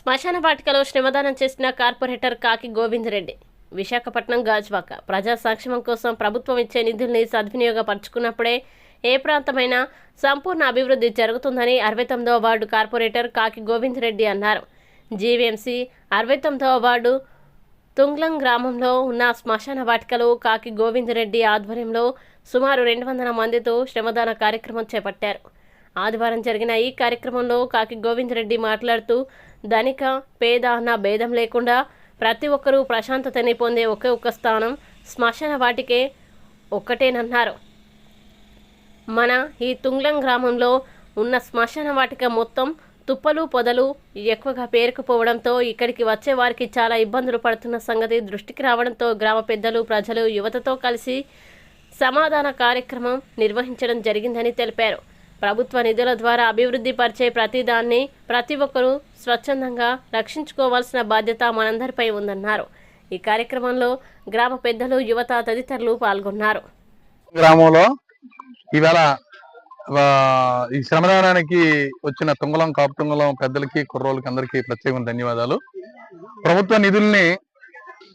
శ్మశాన వాటికలో శ్రమదానం చేసిన కార్పొరేటర్ కాకి గోవిందరెడ్డి. విశాఖపట్నం గాజువాక. ప్రజా సంక్షేమం కోసం ప్రభుత్వం ఇచ్చే నిధుల్ని సద్వినియోగపరుచుకున్నప్పుడే ఏ ప్రాంతమైనా సంపూర్ణ అభివృద్ధి జరుగుతుందని అరవై తొమ్మిదవ వార్డు కార్పొరేటర్ కాకి గోవిందరెడ్డి అన్నారు. జీవీఎంసీ అరవై తొమ్మిదవ వార్డు తుంగ్లం గ్రామంలో ఉన్న శ్మశాన వాటికలో కాకి గోవిందరెడ్డి ఆధ్వర్యంలో సుమారు రెండు వందల మందితో శ్రమదాన కార్యక్రమం చేపట్టారు. ఆదివారం జరిగిన ఈ కార్యక్రమంలో కాకి గోవిందరెడ్డి మాట్లాడుతూ ధనిక పేద అన్న భేదం లేకుండా ప్రతి ఒక్కరూ ప్రశాంతతని పొందే ఒకే ఒక్క స్థానం శ్మశాన వాటికే ఒక్కటేనన్నారు. మన ఈ తుంగ్లం గ్రామంలో ఉన్న శ్మశాన వాటిక మొత్తం తుప్పలు పొదలు ఎక్కువగా పేరుకుపోవడంతో ఇక్కడికి వచ్చే వారికి చాలా ఇబ్బందులు పడుతున్న సంగతి దృష్టికి రావడంతో గ్రామ పెద్దలు ప్రజలు యువతతో కలిసి సమాధాన కార్యక్రమం నిర్వహించడం జరిగిందని తెలిపారు. ప్రభుత్వ నిధుల ద్వారా అభివృద్ధి పరిచే ప్రతిదాన్ని ప్రతి ఒక్కరూ స్వచ్ఛందంగా రక్షించుకోవాల్సిన బాధ్యత మనందరిపై ఉందన్నారు. ఈ కార్యక్రమంలో గ్రామ పెద్దలు యువత తదితరులు పాల్గొన్నారు. గ్రామంలో ఇవాళ ఈ శ్రమదానానికి వచ్చిన తుంగలం కాపుతుంగలం పెద్దలకి కుర్రోళ్ళకి అందరికీ ప్రత్యేక ధన్యవాదాలు. ప్రభుత్వ నిధుల్ని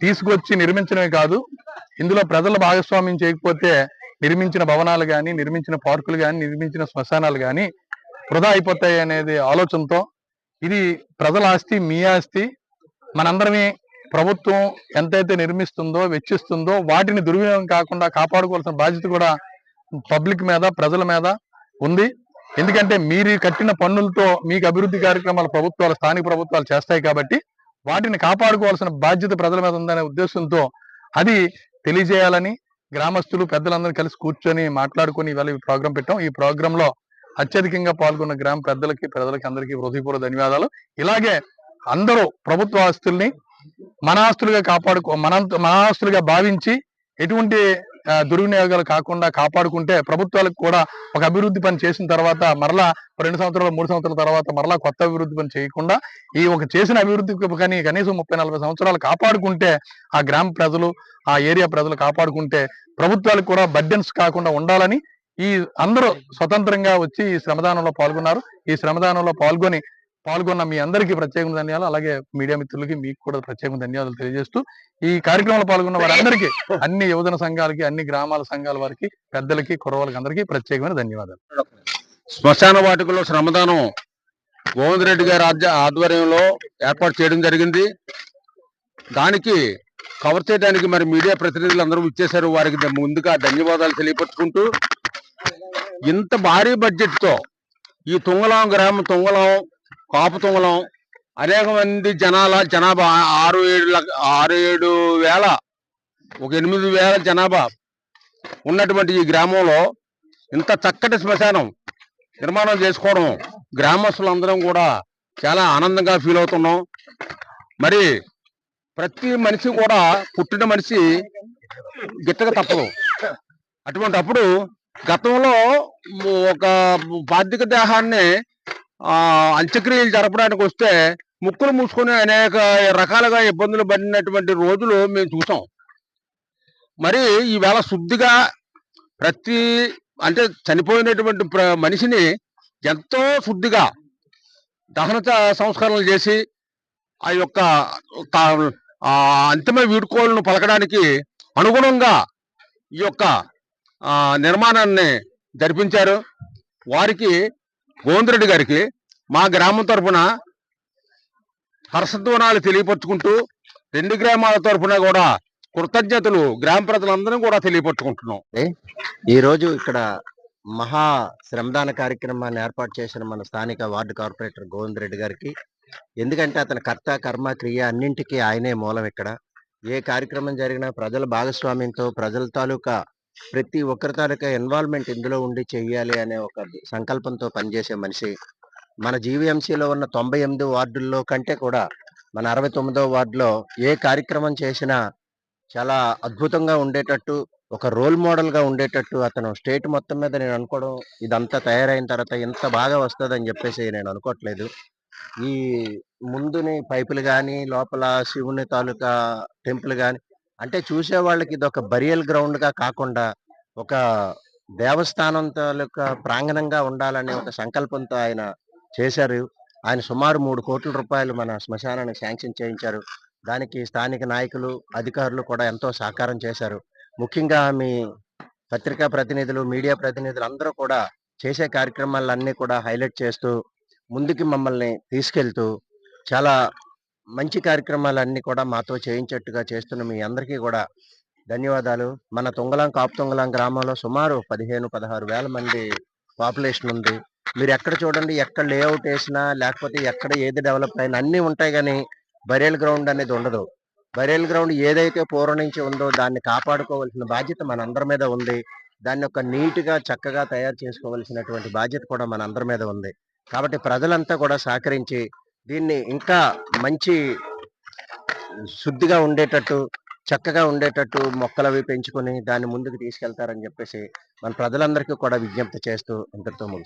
తీసుకొచ్చి నిర్మించడమే కాదు ఇందులో ప్రజల భాగస్వామ్యం చేయకపోతే నిర్మించిన భవనాలు కానీ నిర్మించిన పార్కులు కానీ నిర్మించిన శ్మశానాలు కానీ వృధా అయిపోతాయి అనేది ఆలోచనతో ఇది ప్రజల ఆస్తి మీ ఆస్తి. మనందరమే ప్రభుత్వం ఎంతైతే నిర్మిస్తుందో వెచ్చిస్తుందో వాటిని దుర్వినియోగం కాకుండా కాపాడుకోవాల్సిన బాధ్యత కూడా పబ్లిక్ మీద ప్రజల మీద ఉంది. ఎందుకంటే మీరు కట్టిన పన్నులతో మీకు అభివృద్ధి కార్యక్రమాలు ప్రభుత్వాలు స్థానిక ప్రభుత్వాలు చేస్తాయి కాబట్టి వాటిని కాపాడుకోవాల్సిన బాధ్యత ప్రజల మీద ఉందనే ఉద్దేశంతో అది తెలియజేయాలని గ్రామస్తులు పెద్దలందరూ కలిసి కూర్చొని మాట్లాడుకొని ఇవాళ ఈ ప్రోగ్రాం పెట్టాం. ఈ ప్రోగ్రామ్లో అత్యధికంగా పాల్గొన్న గ్రామ పెద్దలకి ప్రజలకి అందరికీ హృదయపూర్వ ధన్యవాదాలు. ఇలాగే అందరూ ప్రభుత్వ ఆస్తుల్ని మన ఆస్తులుగా కాపాడుకో మన మన ఆస్తులుగా భావించి ఎటువంటి దుర్వినియోగాలు కాకుండా కాపాడుకుంటే ప్రభుత్వాలకు కూడా ఒక అభివృద్ధి పని చేసిన తర్వాత మరలా రెండు సంవత్సరాలు మూడు సంవత్సరాల తర్వాత మరలా కొత్త అభివృద్ధి పని చేయకుండా ఈ ఒక చేసిన అభివృద్ధి కానీ కనీసం ముప్పై నలభై సంవత్సరాలు కాపాడుకుంటే ఆ గ్రామ ప్రజలు ఆ ఏరియా ప్రజలు కాపాడుకుంటే ప్రభుత్వాలకు కూడా బడ్డెన్స్ కాకుండా ఉండాలని ఈ అందరూ స్వతంత్రంగా వచ్చి ఈ శ్రమదానంలో పాల్గొన్నారు. ఈ శ్రమదానంలో పాల్గొని పాల్గొన్న మీ అందరికీ ప్రత్యేక ధన్యవాదాలు. అలాగే మీడియా మిత్రులకి మీకు కూడా ప్రత్యేక ధన్యవాదాలు తెలియజేస్తూ ఈ కార్యక్రమంలో పాల్గొన్న వారందరికీ అన్ని యువజన సంఘాలకి అన్ని గ్రామాల సంఘాల వారికి పెద్దలకి కుర్రవాళ్ళకి అందరికీ ప్రత్యేకమైన ధన్యవాదాలు. శ్మశాన వాటికలో శ్రమదానం గోవింద్ రెడ్డి గారి రాజ్య ఆధ్వర్యంలో ఏర్పాటు చేయడం జరిగింది. దానికి కవర్ చేయడానికి మరి మీడియా ప్రతినిధులు అందరూ ఇచ్చేశారు వారికి ముందుగా ధన్యవాదాలు తెలియపరుచుకుంటూ ఇంత భారీ బడ్జెట్తో ఈ తుంగలాం గ్రామం తుంగలాం కాపుతుంగలం అనేక మంది జనాల జనాభా ఆరు ఏడు ఆరు ఏడు వేల ఒక ఎనిమిది వేల జనాభా ఉన్నటువంటి ఈ గ్రామంలో ఇంత చక్కటి శ్మశానం నిర్మాణం చేసుకోవడం గ్రామస్తులందరం కూడా చాలా ఆనందంగా ఫీల్ అవుతున్నాం. మరి ప్రతి మనిషి కూడా పుట్టిన మనిషి గిట్టక తప్పదు. అటువంటి అప్పుడు గతంలో ఒక పార్థిక దేహాన్ని అంత్యక్రియలు జరపడానికి వస్తే ముక్కులు మూసుకొని అనేక రకాలుగా ఇబ్బందులు పడినటువంటి రోజులు మేము చూసాం. మరి ఈవేళ శుద్ధిగా ప్రతి అంటే చనిపోయినటువంటి ప్ర- మనిషిని ఎంతో శుద్ధిగా దహన సంస్కరణలు చేసి ఆ యొక్క అంతిమ వీడుకోలను పలకడానికి అనుగుణంగా ఈ యొక్క నిర్మాణాన్ని జరిపించారు. వారికి గోవిందరెడ్డి గారికి మా గ్రామం తరఫున హర్షధ్వనాలు తెలియపరుచుకుంటూ రెండు గ్రామాల తరఫున కూడా కృతజ్ఞతలు గ్రామ ప్రజలందరం కూడా తెలియపరుచుకుంటున్నాం. ఈ రోజు ఇక్కడ మహా శ్రమదాన కార్యక్రమాన్ని ఏర్పాటు చేసిన మన స్థానిక వార్డు కార్పొరేటర్ గోవింద్ రెడ్డి గారికి ఎందుకంటే అతని కర్త కర్మ క్రియ అన్నింటికీ ఆయనే మూలం ఇక్కడ. ఏ కార్యక్రమం జరిగినా ప్రజల భాగస్వామ్యంతో ప్రజల తాలూకా ప్రతి ఒక్కరి తాలూకా ఇన్వాల్వ్మెంట్ ఇందులో ఉండి చెయ్యాలి అనే ఒక సంకల్పంతో పనిచేసే మనిషి. మన జీవీఎంసీలో ఉన్న తొంభై ఎనిమిది వార్డుల్లో కంటే కూడా మన అరవై తొమ్మిదో వార్డులో ఏ కార్యక్రమం చేసినా చాలా అద్భుతంగా ఉండేటట్టు ఒక రోల్ మోడల్గా ఉండేటట్టు అతను స్టేట్ మొత్తం మీద నేను అనుకోవడం ఇదంతా తయారైన తర్వాత ఇంత బాగా వస్తుందని చెప్పేసి నేను అనుకోవట్లేదు. ఈ ముందుని పైపులు కానీ లోపల శివుని తాలూకా టెంపుల్ కానీ అంటే చూసే వాళ్ళకి ఇది ఒక బరియల్ గ్రౌండ్గా కాకుండా ఒక దేవస్థానం తాలూకా ప్రాంగణంగా ఉండాలనే ఒక సంకల్పంతో ఆయన చేశారు. ఆయన సుమారు మూడు కోట్ల రూపాయలు మన శ్మశానానికి శాంక్షన్ చేయించారు. దానికి స్థానిక నాయకులు అధికారులు కూడా ఎంతో సహకారం చేశారు. ముఖ్యంగా మీ పత్రికా ప్రతినిధులు మీడియా ప్రతినిధులు అందరూ కూడా చేసే కార్యక్రమాలన్నీ కూడా హైలైట్ చేస్తూ ముందుకి మమ్మల్ని తీసుకెళ్తూ చాలా మంచి కార్యక్రమాలన్నీ కూడా మాతో చేయించేట్టుగా చేస్తున్న మీ అందరికీ కూడా ధన్యవాదాలు. మన తుంగలాం కాపు తుంగలాం గ్రామంలో సుమారు పదిహేను పదహారు వేల మంది పాపులేషన్ ఉంది. మీరు ఎక్కడ చూడండి ఎక్కడ లేఅవుట్ వేసినా లేకపోతే ఎక్కడ ఏది డెవలప్ అయినా అన్నీ ఉంటాయి కానీ బరేల్ గ్రౌండ్ అనేది ఉండదు. బరేల్ గ్రౌండ్ ఏదైతే పూర్వం నుంచి ఉందో దాన్ని కాపాడుకోవాల్సిన బాధ్యత మనందరి మీద ఉంది. దాన్ని ఒక నీట్గా చక్కగా తయారు చేసుకోవాల్సినటువంటి బాధ్యత కూడా మన అందరి మీద ఉంది. కాబట్టి ప్రజలంతా కూడా సహకరించి దీన్ని ఇంకా మంచి శుద్ధిగా ఉండేటట్టు చక్కగా ఉండేటట్టు మొక్కలు అవి పెంచుకొని దాన్ని ముందుకు తీసుకెళ్తారని చెప్పేసి మన ప్రజలందరికీ కూడా విజ్ఞప్తి చేస్తూ ఇంతటితో ముగిస్తున్నాను.